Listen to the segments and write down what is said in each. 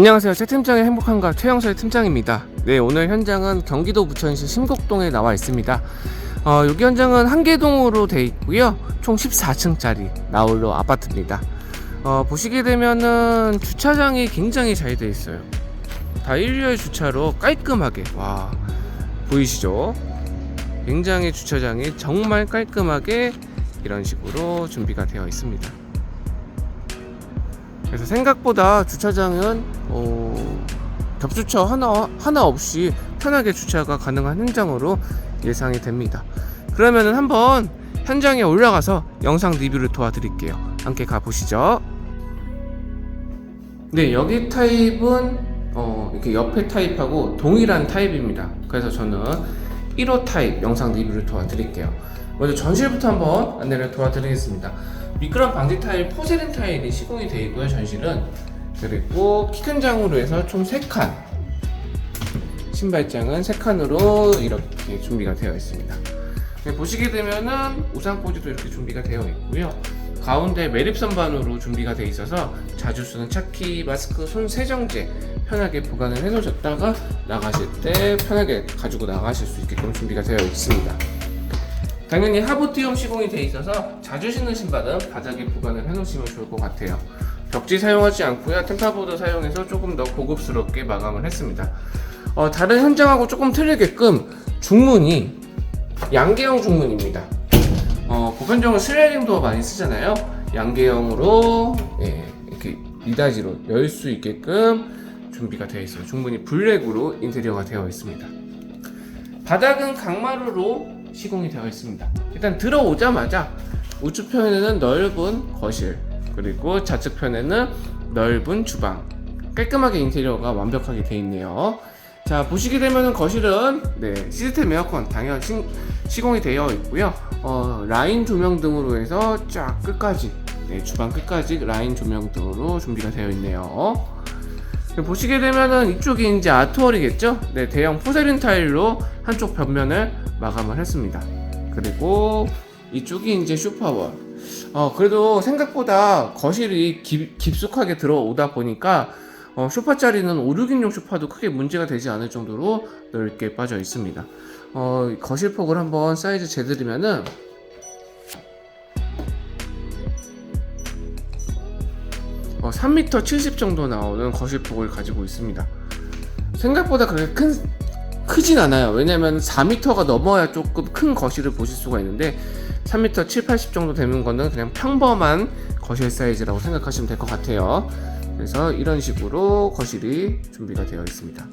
안녕하세요. 새 팀장의 행복한가 최영서의 팀장입니다. 네, 오늘 현장은 경기도 부천시 심곡동에 나와 있습니다. 어, 여기 현장은 한계동으로 돼 있고요. 총 14층짜리 나홀로 아파트입니다. 어, 보시게 되면은 주차장이 굉장히 잘 돼 있어요. 다 일렬 주차로 깔끔하게 와 보이시죠? 굉장히 주차장이 정말 깔끔하게 이런 식으로 준비가 되어 있습니다. 그래서 생각보다 주차장은 어, 겹주차 하나 하나 없이 편하게 주차가 가능한 현장으로 예상이 됩니다. 그러면은 한번 현장에 올라가서 영상 리뷰를 도와드릴게요. 함께 가보시죠. 네, 여기 타입은 어, 이렇게 옆에 타입하고 동일한 타입입니다. 그래서 저는 1호 타입 영상 리뷰를 도와드릴게요. 먼저 전실부터 한번 안내를 도와드리겠습니다. 미끄럼 방지 타일 포세린 타일이 시공이 되어 있고요. 전실은 그리고 키 큰 장으로 해서 총 3칸 신발장은 3칸으로 이렇게 준비가 되어 있습니다. 네, 보시게 되면은 우산꽂이도 이렇게 준비가 되어 있고요. 가운데 매립선반으로 준비가 되어 있어서 자주 쓰는 차키, 마스크, 손 세정제 편하게 보관을 해놓으셨다가 나가실 때 편하게 가지고 나가실 수 있게끔 준비가 되어 있습니다. 당연히 하부티움 시공이 되어 있어서 자주 신는 신발은 바닥에 보관을 해놓으시면 좋을 것 같아요. 벽지 사용하지 않고요. 템파보드 사용해서 조금 더 고급스럽게 마감을 했습니다. 어, 다른 현장하고 조금 틀리게끔 중문이 양계형 중문입니다. 어, 보편적으로 슬라이딩 도어 많이 쓰잖아요. 양계형으로 예, 이렇게 이다지로 열 수 있게끔 준비가 되어 있어요. 중문이 블랙으로 인테리어가 되어 있습니다. 바닥은 강마루로 시공이 되어 있습니다. 일단 들어오자마자 우측편에는 넓은 거실, 그리고 좌측편에는 넓은 주방. 깔끔하게 인테리어가 완벽하게 되어 있네요. 자, 보시게 되면 거실은 네, 시스템 에어컨 당연 시, 시공이 되어 있고요. 어, 라인 조명 등으로 해서 쫙 끝까지 네, 주방 끝까지 라인 조명 등으로 준비가 되어 있네요. 보시게 되면은 이쪽이 이제 아트월이겠죠? 네, 대형 포세린 타일로 한쪽 벽면을 마감을 했습니다. 그리고 이쪽이 이제 슈퍼월. 어, 그래도 생각보다 거실이 깊, 깊숙하게 들어오다 보니까 어, 쇼파짜리는 5, 6인용 쇼파도 크게 문제가 되지 않을 정도로 넓게 빠져 있습니다. 어, 거실 폭을 한번 사이즈 재드리면은 어, 3m 70 정도 나오는 거실폭을 가지고 있습니다. 생각보다 그렇게 큰 크진 않아요. 왜냐면 4m가 넘어야 조금 큰 거실을 보실 수가 있는데 3m 7, 80 정도 되는 거는 그냥 평범한 거실 사이즈라고 생각하시면 될 것 같아요. 그래서 이런 식으로 거실이 준비가 되어 있습니다.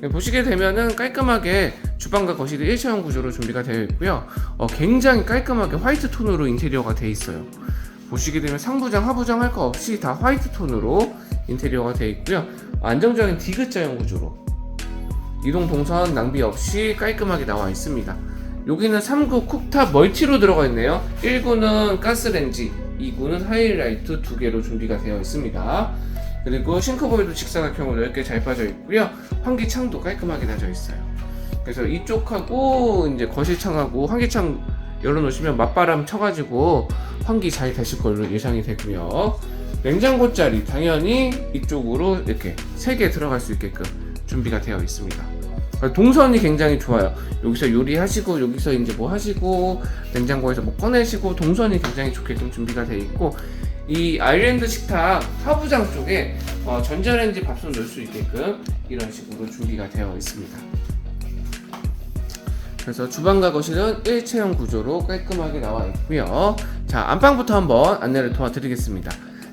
네, 보시게 되면은 깔끔하게 주방과 거실이 일체형 구조로 준비가 되어 있고요. 어, 굉장히 깔끔하게 화이트 톤으로 인테리어가 되어 있어요. 보시게 되면 상부장, 하부장 할 거 없이 다 화이트 톤으로 인테리어가 되어 있고요. 안정적인 디귿자형 구조로 이동 동선 낭비 없이 깔끔하게 나와 있습니다. 여기는 3구 쿡탑 멀티로 들어가 있네요. 1구는 가스렌지, 2구는 하이라이트 두 개로 준비가 되어 있습니다. 그리고 싱크볼도 직사각 형으로 넓게 잘 빠져 있고요. 환기창도 깔끔하게 나져 있어요. 그래서 이쪽하고 이제 거실창하고 환기창 열어놓으시면 맞바람 쳐가지고 환기 잘 되실 걸로 예상이 되고요. 냉장고 자리 당연히 이쪽으로 이렇게 세개 들어갈 수 있게끔 준비가 되어 있습니다. 동선이 굉장히 좋아요. 여기서 요리하시고 여기서 이제 뭐 하시고 냉장고에서 뭐 꺼내시고 동선이 굉장히 좋게끔 준비가 되어 있고 이 아일랜드 식탁 하부장 쪽에 어, 전자레인지 밥솥 넣을 수 있게끔 이런 식으로 준비가 되어 있습니다. 그래서 주방과 거실은 일체형 구조로 깔끔하게 나와 있고요. 자 안방부터 한번 안내를 도와드리겠습니다.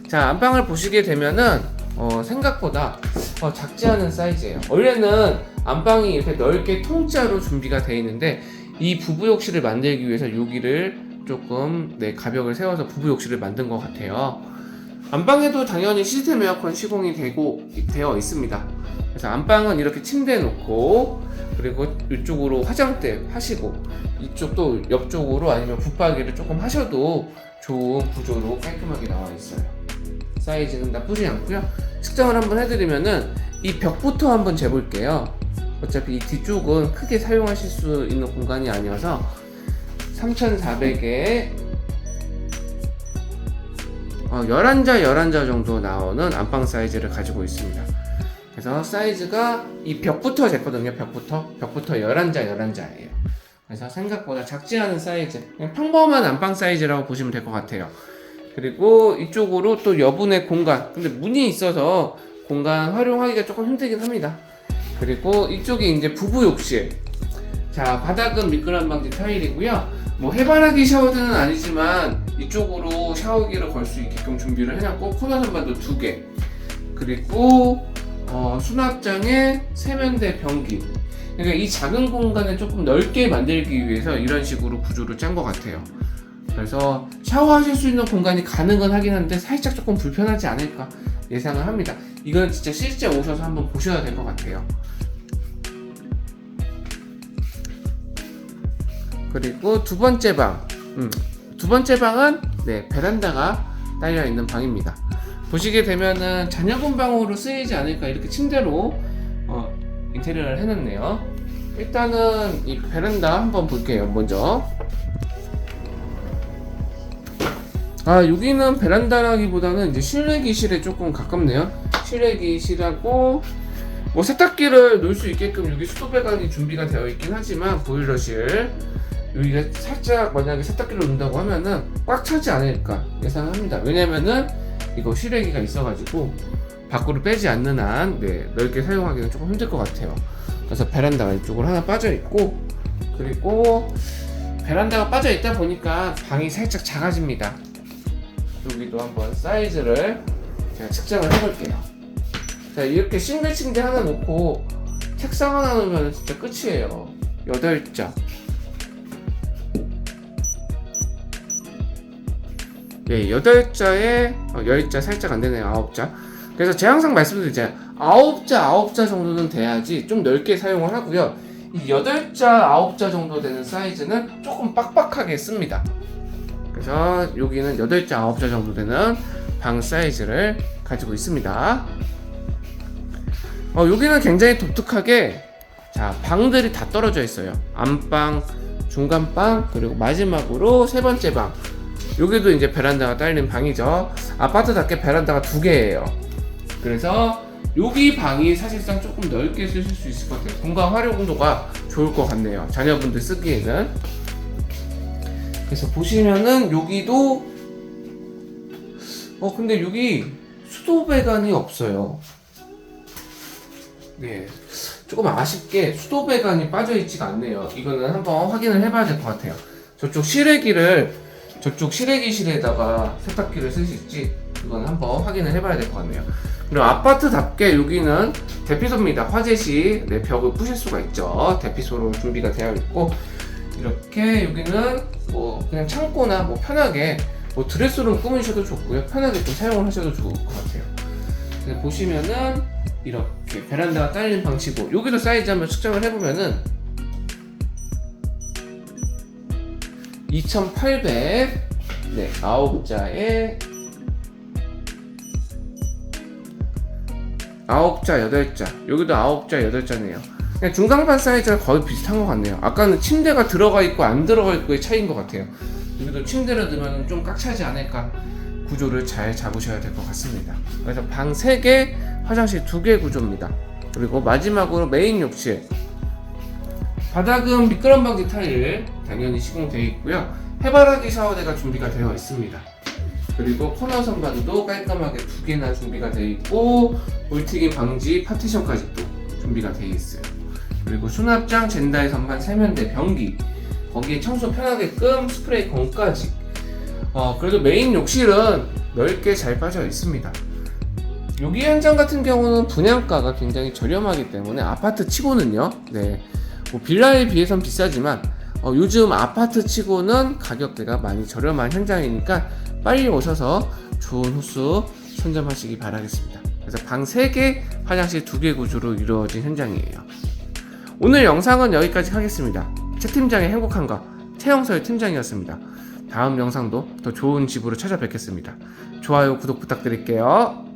자 안방을 보시게 되면은 어, 생각보다 어, 작지 않은 사이즈예요. 원래는 안방이 이렇게 넓게 통짜로 준비가 되어 있는데 이 부부 욕실을 만들기 위해서 여기를 조금 네, 가벽을 세워서 부부 욕실을 만든 것 같아요. 안방에도 당연히 시스템 에어컨 시공이 되고 되어 있습니다. 그래서 안방은 이렇게 침대 놓고 그리고 이쪽으로 화장대 하시고 이쪽도 옆쪽으로 아니면 붙박이를 조금 하셔도 좋은 구조로 깔끔하게 나와 있어요. 사이즈는 나쁘지 않고요. 측정을 한번 해드리면은 이 벽부터 한번 재볼게요. 어차피 이 뒤쪽은 크게 사용하실 수 있는 공간이 아니어서 3,400에 어, 11자, 11자 정도 나오는 안방 사이즈를 가지고 있습니다. 그래서 사이즈가 이 벽부터 쟀거든요. 벽부터. 벽부터 11자, 11자예요. 그래서 생각보다 작지 않은 사이즈. 평범한 안방 사이즈라고 보시면 될 것 같아요. 그리고 이쪽으로 또 여분의 공간. 근데 문이 있어서 공간 활용하기가 조금 힘들긴 합니다. 그리고 이쪽이 이제 부부 욕실. 자, 바닥은 미끄럼 방지 타일이고요. 뭐 해바라기 샤워대는 아니지만 이쪽으로 샤워기를 걸 수 있게끔 준비를 해놨고 코너 선반도 두 개. 그리고 어, 수납장에 세면대 변기. 그러니까 이 작은 공간을 조금 넓게 만들기 위해서 이런 식으로 구조를 짠 것 같아요. 그래서 샤워하실 수 있는 공간이 가능은 하긴 한데 살짝 조금 불편하지 않을까 예상을 합니다. 이건 진짜 실제 오셔서 한번 보셔야 될 것 같아요. 그리고 두 번째 방. 음, 두 번째 방은 네, 베란다가 딸려 있는 방입니다. 보시게 되면은 자녀분 방으로 쓰이지 않을까 이렇게 침대로 어, 인테리어를 해놨네요. 일단은 이 베란다 한번 볼게요. 먼저. 아 여기는 베란다라기보다는 이제 실내 기실에 조금 가깝네요. 실내 기실하고 뭐 세탁기를 놓을 수 있게끔 여기 수도 배관이 준비가 되어 있긴 하지만 보일러실 여기가 살짝 만약에 세탁기를 놓는다고 하면은 꽉 차지 않을까 예상합니다. 왜냐면은 이거 실외기가 있어가지고 밖으로 빼지 않는 한 네, 넓게 사용하기는 조금 힘들 것 같아요. 그래서 베란다가 이쪽으로 하나 빠져 있고 그리고 베란다가 빠져 있다 보니까 방이 살짝 작아집니다. 여기도 한번 사이즈를 제가 측정을 해볼게요. 자 이렇게 싱글 침대 하나 놓고 책상 하나 놓으면 진짜 끝이에요. 8자. 예, 8자에 어, 10자 살짝 안 되네요. 9자. 그래서 제가 항상 말씀드리잖아요. 9자, 9자 정도는 돼야지 좀 넓게 사용을 하고요. 이 8자, 9자 정도 되는 사이즈는 조금 빡빡하게 씁니다. 그래서 여기는 8자, 9자 정도 되는 방 사이즈를 가지고 있습니다. 어, 여기는 굉장히 독특하게 자, 방들이 다 떨어져 있어요. 안방, 중간방, 그리고 마지막으로 세 번째 방. 여기도 이제 베란다가 딸린 방이죠. 아파트답게 베란다가 두 개예요. 그래서 여기 방이 사실상 조금 넓게 쓰실 수 있을 것 같아요. 공간 활용도가 좋을 것 같네요. 자녀분들 쓰기에는. 그래서 보시면은 여기도 어 근데 여기 수도 배관이 없어요. 네. 조금 아쉽게 수도 배관이 빠져 있지가 않네요. 이거는 한번 확인을 해봐야 될 것 같아요. 저쪽 실외기를 저쪽 실외기실에다가 세탁기를 쓰실지 그건 한번 확인을 해봐야 될 것 같네요. 그리고 아파트답게 여기는 대피소입니다. 화재 시 네, 벽을 부실 수가 있죠. 대피소로 준비가 되어 있고 이렇게 여기는 뭐 그냥 창고나 뭐 편하게 뭐 드레스룸 꾸미셔도 좋고요. 편하게 좀 사용을 하셔도 좋을 것 같아요. 네, 보시면은 이렇게 베란다가 딸린 방치고 여기도 사이즈 한번 측정을 해보면은 2800 네, 9자에. 9자, 8자. 여기도 9자, 8자네요. 그냥 중간판 사이즈가 거의 비슷한 것 같네요. 아까는 침대가 들어가 있고 안 들어가 있고의 차이인 것 같아요. 여기도 침대를 넣으면 좀 꽉 차지 않을까 구조를 잘 잡으셔야 될 것 같습니다. 그래서 방 3개, 화장실 2개 구조입니다. 그리고 마지막으로 메인 욕실 바닥은 미끄럼 방지 타일 당연히 시공되어 있고요. 해바라기 샤워대가 준비가 되어 있습니다. 그리고 코너 선반도 깔끔하게 두 개나 준비가 되어 있고 물튀김 방지 파티션까지 또 준비가 되어 있어요. 그리고 수납장, 젠다의 선반, 세면대, 변기 거기에 청소 편하게끔 스프레이 건까지 어, 그래도 메인 욕실은 넓게 잘 빠져 있습니다. 여기 현장 같은 경우는 분양가가 굉장히 저렴하기 때문에 아파트 치고는요. 네. 뭐 빌라에 비해선 비싸지만 어, 요즘 아파트 치고는 가격대가 많이 저렴한 현장이니까 빨리 오셔서 좋은 호수 선점하시기 바라겠습니다. 그래서 방 3개, 화장실 2개 구조로 이루어진 현장이에요. 오늘 영상은 여기까지 하겠습니다. 최 팀장의 행복한 거 최영서의 팀장이었습니다. 다음 영상도 더 좋은 집으로 찾아뵙겠습니다. 좋아요, 구독 부탁드릴게요.